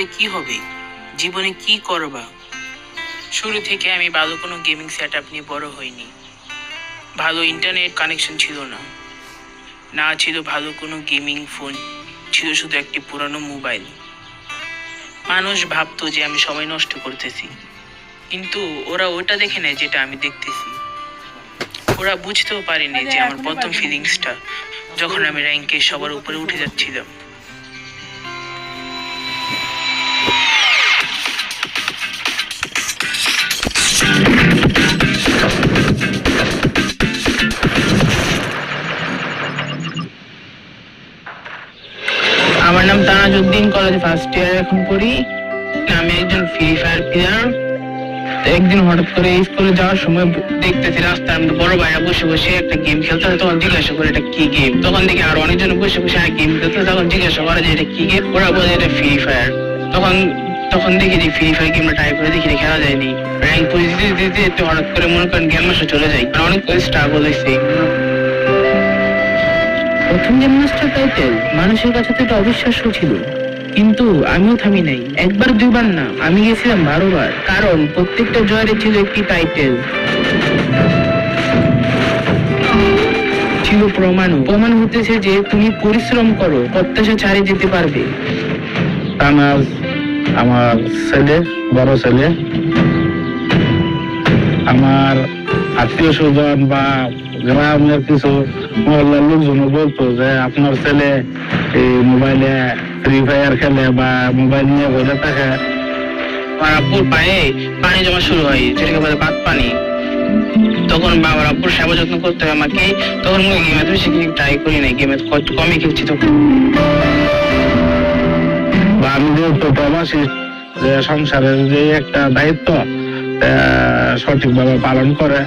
কি হবে? জীবনে কি করবা? শুরু থেকে আমি ভালো কোনো গেমিং সেট আপ নিয়ে বড় হইনি। ভালো ইন্টারনেট কানেকশন ছিল না। না ছিল ভালো কোনো গেমিং ফোন ছিল শুধু একটি পুরানো মোবাইল মানুষ ভাবতো যে আমি সময় নষ্ট করতেছি। কিন্তু ওরা ওটা দেখে নেয় যেটা আমি দেখতেছি। ওরা বুঝতেও পারেনি যে আমার প্রথম ফিলিংসটা যখন আমি র্যাঙ্কে সবার উপরে উঠে যাচ্ছিলাম। নাম তানাজউদ্দিন কলেজ ফার্স্ট ইয়ার এখন পড়ি, আমি একজন ফ্রি ফায়ার প্লেয়ার একদিন হঠাৎ করে স্কুলে যাওয়ার সময় দেখতেছি রাস্তার মধ্যে বড় ভাইরা বসে বসে একটা গেম খেলতে তখন জিজ্ঞাসা করে এটা কি গেম তখন দেখি আর অনেকজন বসে বসে আর গেম খেলতে তখন জিজ্ঞাসা করে যে এটা কি গেম ওরা বলে এটা ফ্রি ফায়ার তখন তখন দেখি যে ফ্রি ফায়ার গেমটা ট্রাই করে দেখি খেলা যায়নি। র্যাঙ্ক পরিস্থিতি দিতে হঠাৎ করে মনে করেন গেম চলে যায় আর অনেক স্ট্রাগল হয়েছে। প্রথম গেম মাস্টার টাইটেল মানুষের কাছে তো এটা অবিশ্বাস্য ছিল। কিন্তু আমিও থামি নাই। একবার দুইবার না, আমি গেছিলাম বারো বার কারণ প্রত্যেকটা জয়ারে ছিল একটি টাইটেল ছিল প্রমাণ প্রমাণ হতেছে যে তুমি পরিশ্রম করো, প্রত্যাশা ছাড়িয়ে যেতে পারবে। আমার আমার ছেলে, বড় ছেলে। আমার আত্মীয় স্বজন বা গ্রামের কিছু মহল্লার লোকজন বলতো যে আপনার ছেলে এই মোবাইলে ফ্রি ফায়ার খেলে বা মোবাইল নিয়ে বসে থাকে। পায়ে পানি জমা শুরু হয়, যেটাকে বলে পানি। তখন বাবার সেবা যত্ন করতে হয় আমাকে। তখন আমি গেমে তো বেশি ট্রাই করি নাই। গেমে কমই খেলছি তখন। আমি যেহেতু প্রবাসী যে সংসারের যে একটা দায়িত্ব সঠিকভাবে পালন করে।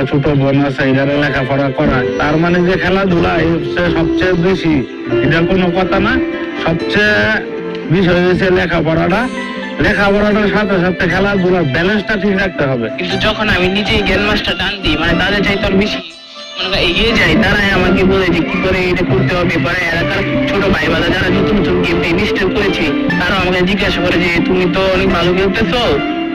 একটা ছোট বোন আছে লেখাপড়া করায় তার মানে যে খেলাধুলা হচ্ছে সবচেয়ে বেশি, এটা কোনো কথা না, সবচেয়ে বিষয় হচ্ছে লেখাপড়াটা। লেখাপড়াটার সাথে সাথে খেলাধুলার ব্যালেন্সটা ঠিক রাখতে হবে। কিন্তু যখন আমি নিজেই জ্ঞান মাস্টার টান দিই মানে তাদের চাইতে বেশি এগিয়ে যাই, তারাই আমাকে বলে যে কি করে এটা করতে হবে। পরে এলাকার ছোট ভাই বাদা যারা নতুন নতুন গেমটা ইনস্টল করেছে তারা আমাকে জিজ্ঞাসা করে যে, তুমি তো অনেক ভালো খেলতেছো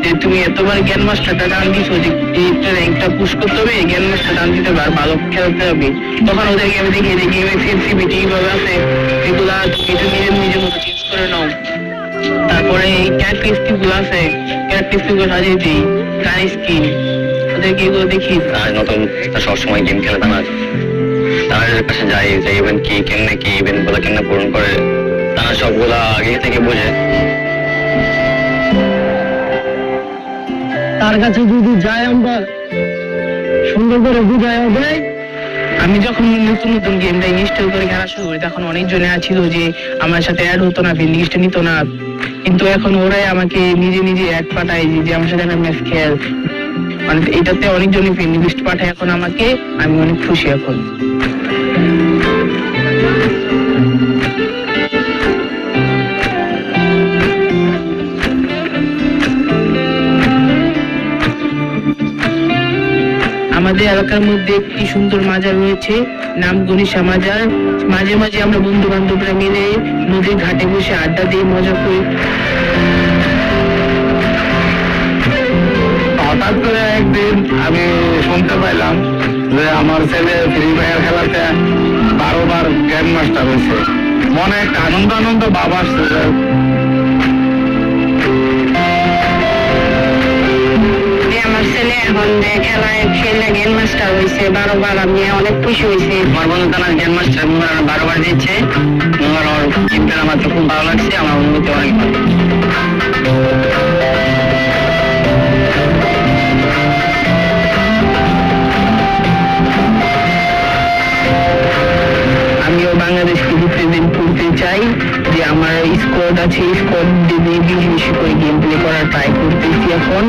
যে তুমি এতবার জ্ঞান মাস্টারটা টান দিছো যে এইটা র্যাঙ্কটা পুশ করতে হবে জ্ঞান মাস্টার টান দিতে হবে, আর ভালো খেলতে হবে। তখন ওদেরকে আমি দেখি যে গেমের সেন্সিভিটি কীভাবে আছে, এগুলা তুমি নিজের নিজের মতো চেঞ্জ করে নাও। তারপরে এই ক্যারেক্টারিস্টিকগুলো আছে ক্যারেক্টারিস্টিকগুলো সাজিয়ে দিই কার স্কিন ওদেরকে এগুলো দেখি। আর নতুন সবসময় গেম খেলে তারা তাদের কাছে যাই যে ইভেন্ট কি, কেমনে কি ইভেন্টগুলো কেমনে পূরণ করে, তারা সবগুলা আগে থেকে বোঝে। তার কাছে যদি যাই আমরা সুন্দর করে বুঝাই দেয়। আমি যখন নতুন নতুন গেমটা ইনস্টল করে খেলা শুরু করি, তখন অনেকজনে ছিল যে আমার সাথে অ্যাড হতো না লিস্টে নিত না। কিন্তু এখন ওরাই আমাকে নিজে নিজে অ্যাড পাঠায় যে- আমার সাথে একটা ম্যাচ খেল। মানে এটাতে অনেকজনই ফ্রেন্ড পাঠায় এখন আমাকে, আমি অনেক খুশি এখন। আমাদের এলাকার মধ্যে একটি সুন্দর মাজার রয়েছে, নাম গণিসা মাজার। মাঝে মাঝে আমরা বন্ধু বান্ধবরা মিলে নদীর ঘাটে বসে আড্ডা দিয়ে মজা করি। হঠাৎ করে একদিন আমি শুনতে পাইলাম যে আমার ছেলে ফ্রি ফায়ার খেলাতে বারো বার গ্র্যান্ড মাস্টার হয়েছে। মনে একটা আনন্দ আনন্দ আসছে খেলায় খেলে গেম হয়েছে বারো বার অনেক খুশি হয়েছি আমার বন্ধু তারা মাস্টার মোহর দিচ্ছে। মোহর ওর আমার তো ভালো লাগছে, আমার অনুভূতি অনেক আমিও বাংলাদেশকে স্কোয়াড আছে স্কোয়াড দিয়ে বেশি করে গেম প্লে করার ট্রাই করতেছি এখন।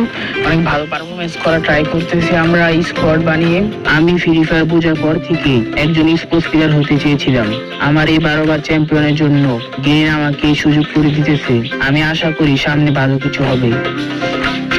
অনেক ভালো পারফরমেন্স করার ট্রাই করতেছি আমরা স্কোয়াড বানিয়ে। আমি ফ্রি ফায়ার বোঝার পর থেকে একজন স্পোর্টস প্লেয়ার হতে চেয়েছিলাম। আমার এই বারোবার চ্যাম্পিয়নের জন্য গেম আমাকে সুযোগ করে দিতেছে। আমি আশা করি সামনে ভালো কিছু হবে।